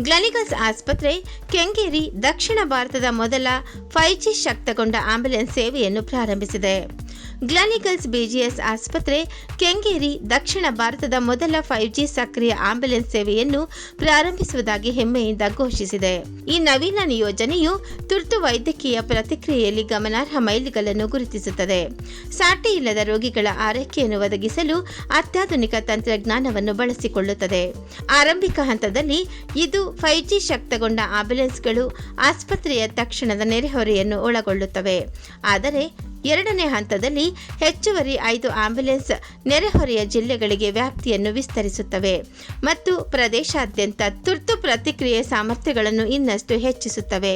ಗ್ಲನಿಗಲ್ಸ್ ಆಸ್ಪತ್ರೆ ಕೆಂಗೇರಿ ದಕ್ಷಿಣ ಭಾರತದ ಮೊದಲ ಫೈವ್ ಜಿ ಶಕ್ತಗೊಂಡ ಆಂಬ್ಯುಲೆನ್ಸ್ ಸೇವೆಯನ್ನು ಪ್ರಾರಂಭಿಸಿದೆ. ಗ್ಲನಿಗಲ್ಸ್ ಬಿಜಿಎಸ್ ಆಸ್ಪತ್ರೆ, ಕೆಂಗೇರಿ, ದಕ್ಷಿಣ ಭಾರತದ ಮೊದಲ ಫೈವ್ ಜಿ ಸಕ್ರಿಯ ಆಂಬ್ಯುಲೆನ್ಸ್ ಸೇವೆಯನ್ನು ಪ್ರಾರಂಭಿಸುವುದಾಗಿ ಹೆಮ್ಮೆಯಿಂದ ಘೋಷಿಸಿದೆ. ಈ ನವೀನ ನಿಯೋಜನೆಯು ತುರ್ತು ವೈದ್ಯಕೀಯ ಪ್ರತಿಕ್ರಿಯೆಯಲ್ಲಿ ಗಮನಾರ್ಹ ಮೈಲಿಗಲ್ಲನ್ನು ಗುರುತಿಸುತ್ತದೆ. ಸಾಟಿ ಇಲ್ಲದ ರೋಗಿಗಳ ಆರೈಕೆಯನ್ನು ಒದಗಿಸಲು ಅತ್ಯಾಧುನಿಕ ತಂತ್ರಜ್ಞಾನವನ್ನು ಬಳಸಿಕೊಳ್ಳುತ್ತದೆ. ಆರಂಭಿಕ ಹಂತದಲ್ಲಿ ಇದು ಫೈವ್ ಜಿ ಶಕ್ತಗೊಂಡ ಆಂಬ್ಯುಲೆನ್ಸ್ಗಳು ಆಸ್ಪತ್ರೆಯ ತಕ್ಷಣದ ನೆರೆಹೊರೆಯನ್ನು ಒಳಗೊಳ್ಳುತ್ತವೆ. ಆದರೆ ಎರಡನೇ ಹಂತದಲ್ಲಿ ಹೆಚ್ಚುವರಿ ಐದು ಆಂಬ್ಯುಲೆನ್ಸ್ ನೆರೆಹೊರೆಯ ಜಿಲ್ಲೆಗಳಿಗೆ ವ್ಯಾಪ್ತಿಯನ್ನು ವಿಸ್ತರಿಸುತ್ತವೆ ಮತ್ತು ಪ್ರದೇಶಾದ್ಯಂತ ತುರ್ತು ಪ್ರತಿಕ್ರಿಯೆ ಸಾಮರ್ಥ್ಯಗಳನ್ನು ಇನ್ನಷ್ಟು ಹೆಚ್ಚಿಸುತ್ತವೆ.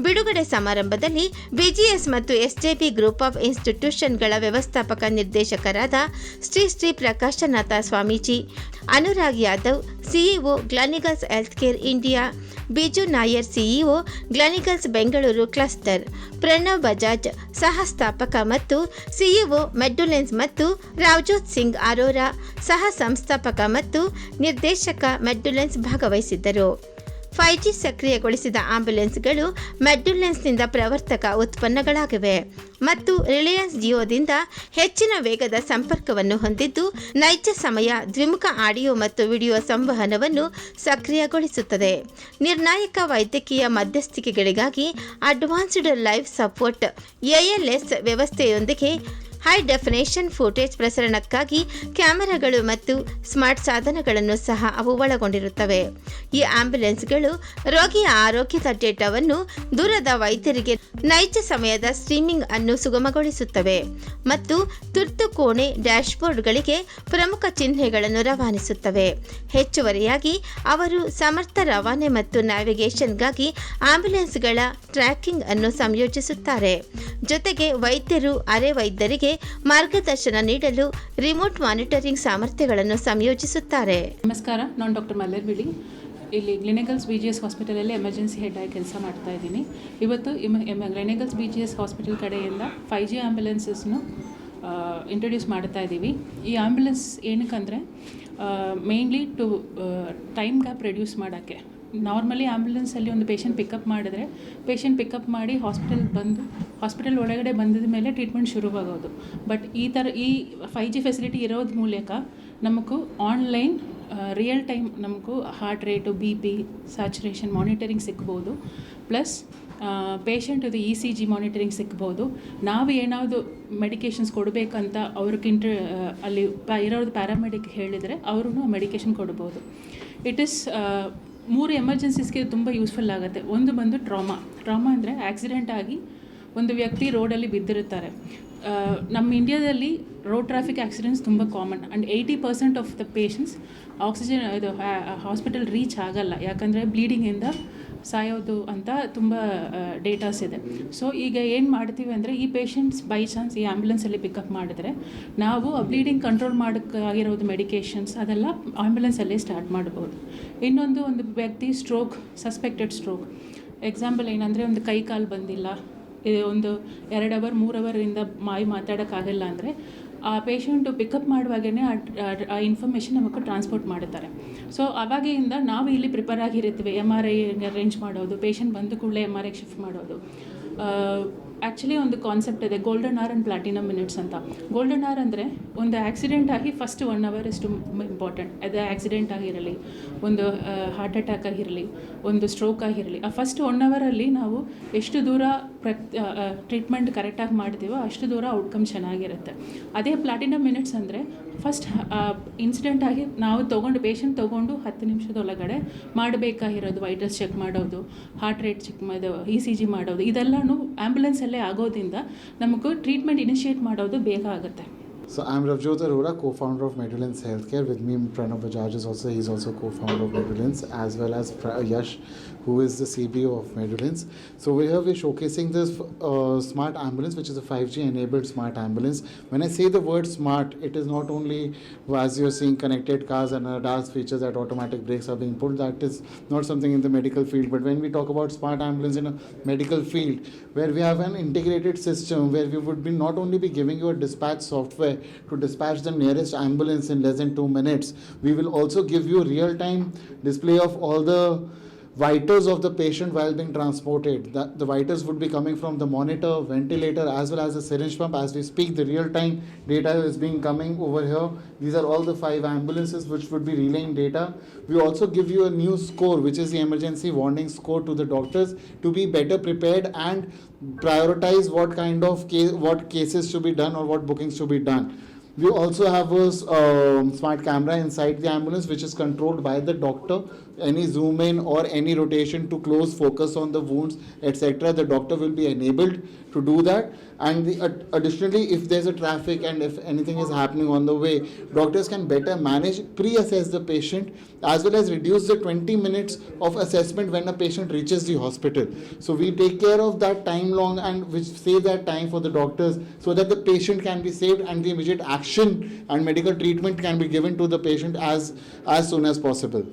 ಬಿಡುಗಡೆ ಸಮಾರಂಭದಲ್ಲಿ ಬಿಜಿಎಸ್ ಮತ್ತು ಎಸ್ಜೆಪಿ ಗ್ರೂಪ್ ಆಫ್ ಇನ್ಸ್ಟಿಟ್ಯೂಷನ್ಗಳ ವ್ಯವಸ್ಥಾಪಕ ನಿರ್ದೇಶಕರಾದ Shri Shri Prakashanatha Swamiji, Anurag Yadav, CEO Gleneagles health care India, Biju Nair CEO Gleneagles Bengaluru cluster, Pranav Bajaj, ಸಹ ಸ್ಥಾಪಕ ಮತ್ತು ಸಿಇಒ ಮೆಡ್ಡುಲೆನ್ಸ್ ಮತ್ತು ರಾವ್ಜೋತ್ ಸಿಂಗ್ ಅರೋರಾ ಸಹ ಸಂಸ್ಥಾಪಕ ಮತ್ತು ನಿರ್ದೇಶಕ ಮೆಡ್ಡುಲೆನ್ಸ್ ಭಾಗವಹಿಸಿದ್ದರು. ಫೈವ್ ಜಿ ಸಕ್ರಿಯಗೊಳಿಸಿದ ಆಂಬ್ಯುಲೆನ್ಸ್ಗಳು ಮೆಡ್ಯುಲೆನ್ಸ್ನಿಂದ ಪ್ರವರ್ತಕ ಉತ್ಪನ್ನಗಳಾಗಿವೆ ಮತ್ತು ರಿಲಯನ್ಸ್ ಜಿಯೋದಿಂದ ಹೆಚ್ಚಿನ ವೇಗದ ಸಂಪರ್ಕವನ್ನು ಹೊಂದಿದ್ದು ನೈಜ ಸಮಯ, ದ್ವಿಮುಖ ಆಡಿಯೋ ಮತ್ತು ವಿಡಿಯೋ ಸಂವಹನವನ್ನು ಸಕ್ರಿಯಗೊಳಿಸುತ್ತದೆ. ನಿರ್ಣಾಯಕ ವೈದ್ಯಕೀಯ ಮಧ್ಯಸ್ಥಿಕೆಗಳಿಗಾಗಿ ಅಡ್ವಾನ್ಸ್ಡ್ ಲೈಫ್ ಸಪೋರ್ಟ್ ಎಎಲ್ಎಸ್ ವ್ಯವಸ್ಥೆಯೊಂದಿಗೆ ಹೈ ಡೆಫಿನೇಷನ್ ಫುಟೇಜ್ ಪ್ರಸರಣಕ್ಕಾಗಿ ಕ್ಯಾಮೆರಾಗಳು ಮತ್ತು ಸ್ಮಾರ್ಟ್ ಸಾಧನಗಳನ್ನು ಸಹ ಅವು ಒಳಗೊಂಡಿರುತ್ತವೆ. ಈ ಆಂಬ್ಯುಲೆನ್ಸ್ಗಳು ರೋಗಿಯ ಆರೋಗ್ಯದ ಡೇಟಾವನ್ನು ದೂರದ ವೈದ್ಯರಿಗೆ ನೈಜ ಸಮಯದ ಸ್ಟ್ರೀಮಿಂಗ್ ಅನ್ನು ಸುಗಮಗೊಳಿಸುತ್ತವೆ ಮತ್ತು ತುರ್ತು ಕೋಣೆ ಡ್ಯಾಶ್ಬೋರ್ಡ್ಗಳಿಗೆ ಪ್ರಮುಖ ಚಿಹ್ನೆಗಳನ್ನು ರವಾನಿಸುತ್ತವೆ. ಹೆಚ್ಚುವರಿಯಾಗಿ ಅವರು ಸಮರ್ಥ ರವಾನೆ ಮತ್ತು ನ್ಯಾವಿಗೇಷನ್ಗಾಗಿ ಆಂಬ್ಯುಲೆನ್ಸ್ಗಳ ಟ್ರ್ಯಾಕಿಂಗ್ ಅನ್ನು ಸಂಯೋಜಿಸುತ್ತಾರೆ. ಜೊತೆಗೆ ವೈದ್ಯರು ಅರೆ ವೈದ್ಯರಿಗೆ ಮಾರ್ಗದರ್ಶನ ನೀಡಲು ರಿಮೋಟ್ ಮಾನಿಟರಿಂಗ್ ಸಾಮರ್ಥ್ಯಗಳನ್ನು ಸಂಯೋಜಿಸುತ್ತಾರೆ. ನಮಸ್ಕಾರ, ನಾನು ಡಾಕ್ಟರ್ ಮಲ್ಲೇರ್ಬಿಳಿ ಇಲ್ಲಿ ಗ್ಲಿನಿಕಲ್ಸ್ ಬಿ ಜಿ ಎಸ್ ಹಾಸ್ಪಿಟಲಲ್ಲಿ ಎಮರ್ಜೆನ್ಸಿ ಹೆಡ್ ಆಗಿ ಕೆಲಸ ಮಾಡ್ತಾ ಇದ್ದೀನಿ. ಇವತ್ತು Gleneagles B G S hospital ಕಡೆಯಿಂದ ಫೈ ಜಿ ಆ್ಯಂಬುಲೆನ್ಸಸ್ನು ಇಂಟ್ರೊಡ್ಯೂಸ್ ಮಾಡ್ತಾ ಇದ್ದೀವಿ. ಈ ambulance ಏನಕ್ಕಂದರೆ mainly to time gap reduce ಮಾಡೋಕ್ಕೆ. ನಾರ್ಮಲಿ ಆ್ಯಂಬುಲೆನ್ಸಲ್ಲಿ ಒಂದು ಪೇಷಂಟ್ ಪಿಕಪ್ ಮಾಡಿದ್ರೆ ಪೇಷಂಟ್ ಪಿಕಪ್ ಮಾಡಿ ಹಾಸ್ಪಿಟಲ್ ಬಂದು ಹಾಸ್ಪಿಟಲ್ ಒಳಗಡೆ ಬಂದಿದ ಮೇಲೆ ಟ್ರೀಟ್ಮೆಂಟ್ ಶುರುವಾಗೋದು. ಬಟ್ ಈ ಥರ ಈ ಫೈ ಜಿ ಫೆಸಿಲಿಟಿ ಇರೋದ್ರ ಮೂಲಕ ನಮಗೂ ಆನ್ಲೈನ್ ರಿಯಲ್ ಟೈಮ್ ನಮಗೂ heart rate B P saturation monitoring ಸಿಕ್ಬೋದು plus ಪೇಷಂಟದು ಇ ಸಿ ಜಿ ಮಾನಿಟರಿಂಗ್ ಸಿಕ್ಬೋದು ನಾವು ಏನಾವುದು ಮೆಡಿಕೇಷನ್ಸ್ ಕೊಡಬೇಕಂತ ಅವ್ರಿಗಿಂಟ ಅಲ್ಲಿ ಪ ಇರೋದು ಪ್ಯಾರಾಮೆಡಿಕ್ ಹೇಳಿದರೆ ಅವರು ಮೆಡಿಕೇಷನ್ ಕೊಡ್ಬೋದು. ಇಟ್ ಇಸ್ ಮೂರು ಎಮರ್ಜೆನ್ಸೀಸ್ಗೆ ತುಂಬ ಯೂಸ್ಫುಲ್ ಆಗುತ್ತೆ. ಒಂದು ಬಂದು ಟ್ರಾಮಾ ಟ್ರಾಮಾ ಅಂದರೆ ಆಕ್ಸಿಡೆಂಟ್ ಆಗಿ ಒಂದು ವ್ಯಕ್ತಿ ರೋಡಲ್ಲಿ ಬಿದ್ದಿರುತ್ತಾರೆ. ನಮ್ಮ ಇಂಡಿಯಾದಲ್ಲಿ ರೋಡ್ ಟ್ರಾಫಿಕ್ ಆಕ್ಸಿಡೆಂಟ್ಸ್ ತುಂಬ common and eighty percent of the patients oxygen, ಇದು ಹಾಸ್ಪಿಟಲ್ ರೀಚ್ ಆಗಲ್ಲ. ಯಾಕಂದರೆ ಬ್ಲೀಡಿಂಗಿಂದ ಸಾಯೋದು ಅಂತ ತುಂಬ ಡೇಟಾಸ್ ಇದೆ. ಸೊ, ಈಗ ಏನು ಮಾಡ್ತೀವಿ ಅಂದರೆ ಈ ಪೇಷಂಟ್ಸ್ ಬೈ ಚಾನ್ಸ್ ಈ ಆ್ಯಂಬುಲೆನ್ಸಲ್ಲಿ ಪಿಕಪ್ ಮಾಡಿದ್ರೆ ನಾವು ಆ ಬ್ಲೀಡಿಂಗ್ ಕಂಟ್ರೋಲ್ ಮಾಡೋಕ್ಕಾಗಿರೋದು ಮೆಡಿಕೇಷನ್ಸ್ ಅದೆಲ್ಲ ಆ್ಯಂಬುಲೆನ್ಸಲ್ಲೇ ಸ್ಟಾರ್ಟ್ ಮಾಡ್ಬೋದು. ಇನ್ನೊಂದು ಒಂದು ವ್ಯಕ್ತಿ ಸ್ಟ್ರೋಕ್, ಸಸ್ಪೆಕ್ಟೆಡ್ ಸ್ಟ್ರೋಕ್. ಎಕ್ಸಾಂಪಲ್ ಏನಂದರೆ ಒಂದು ಕೈ ಕಾಲು ಬಂದಿಲ್ಲ ಒಂದು ಎರಡು ಅವರ್, ಮೂರು ಅವರಿಂದ ಮಾಯಿ ಮಾತಾಡೋಕ್ಕಾಗಲ್ಲ ಅಂದರೆ ಆ ಪೇಷಂಟು ಪಿಕಪ್ ಮಾಡುವಾಗೇ ಆ ಇನ್ಫಾರ್ಮೇಷನ್ ನಮಗೆ ಟ್ರಾನ್ಸ್ಪೋರ್ಟ್ ಮಾಡುತ್ತಾರೆ ಸೊ ಅವಾಗಿಂದ ನಾವು ಇಲ್ಲಿ ಪ್ರಿಪೇರ್ ಆಗಿರ್ತೀವಿ. ಎಂ ಆರ್ ಐ ಅರೇಂಜ್ ಮಾಡೋದು ಪೇಷಂಟ್ ಬಂದ ಕೂಡಲೇ ಎಂ ಆರ್ ಐ ಶಿಫ್ಟ್ ಮಾಡೋದು. ಆ್ಯಕ್ಚುಲಿ ಒಂದು ಕಾನ್ಸೆಪ್ಟ್ ಇದೆ golden hour and platinum minutes ಅಂತ. ಗೋಲ್ಡನ್ ಆರ್ ಅಂದರೆ ಒಂದು ಆಕ್ಸಿಡೆಂಟ್ ಆಗಿ ಫಸ್ಟ್ ಒನ್ ಅವರ್ ಇಷ್ಟು ಇಂಪಾರ್ಟೆಂಟ್ ಅದು ಆಕ್ಸಿಡೆಂಟ್ ಆಗಿರಲಿ, ಒಂದು ಹಾರ್ಟ್ ಅಟ್ಯಾಕ್ ಆಗಿರಲಿ, ಒಂದು ಸ್ಟ್ರೋಕ್ ಆಗಿರಲಿ. ಆ ಫಸ್ಟ್ ಒನ್ ಅವರಲ್ಲಿ ನಾವು ಎಷ್ಟು ದೂರ ಪ್ರ ಟ್ರೀಟ್ಮೆಂಟ್ ಕರೆಕ್ಟಾಗಿ ಮಾಡ್ತೀವೋ ಅಷ್ಟು ದೂರ ಔಟ್ಕಮ್ ಚೆನ್ನಾಗಿರುತ್ತೆ ಅದೇ ಪ್ಲಾಟಿನಮ್ ಮಿನಿಟ್ಸ್ ಅಂದರೆ ಫಸ್ಟ್ ಇನ್ಸಿಡೆಂಟ್ ಆಗಿ ನಾವು ತೊಗೊಂಡು ಪೇಷಂಟ್ ತೊಗೊಂಡು ಹತ್ತು ನಿಮಿಷದೊಳಗಡೆ ಮಾಡಬೇಕಾಗಿರೋದು ವೈಟಲ್ಸ್ ಚೆಕ್ ಮಾಡೋದು ಹಾರ್ಟ್ ರೇಟ್ ಚೆಕ್ ಮಾಡೋದು ಇ ಸಿ ಜಿ ಮಾಡೋದು ಇದೆಲ್ಲನೂ ಆ್ಯಂಬುಲೆನ್ಸಲ್ಲೇ ಆಗೋದ್ರಿಂದ ನಮಗೂ ಟ್ರೀಟ್ಮೆಂಟ್ ಇನಿಷಿಯೇಟ್ ಮಾಡೋದು ಬೇಗ ಆಗುತ್ತೆ So I'm Ravjot Arora, co-founder of Medulence Healthcare. With me, Pranav Bajaj is also he's also co-founder of Medulence, as well as Pra- Yash, who is the CBO of Medulence. So here we're showcasing this uh, smart ambulance, which is a 5G enabled smart ambulance. When I say the word smart, it is not only as you're seeing connected cars and ADAS features that automatic brakes are being put. That is not something in the medical field. But when we talk about smart ambulance in a medical field, where we have an integrated system where we would be not only be giving you a dispatch software to dispatch the nearest ambulance in less than two minutes, we will also give you real time display of all the vitals of the patient while being transported. The, the vitals would be coming from the monitor, ventilator, as well as the syringe pump. As we speak, the real-time data is being coming over here. These are all the five ambulances which would be relaying data. We also give you a new score, which is the emergency warning score to the doctors to be better prepared and prioritize what kind of case, what cases to be done or what bookings to be done. We also have a um, smart camera inside the ambulance, which is controlled by the doctor. Any zoom in or any rotation to close focus on the wounds, etc. The doctor will be enabled to do that. And the, ad- additionally, if there's a traffic and if anything is happening on the way, doctors can better manage, pre-assess the patient, as well as reduce the 20 minutes of assessment when a patient reaches the hospital. So we take care of that time long and which save that time for the doctors so that the patient can be saved and the immediate action and medical treatment can be given to the patient as as soon as possible.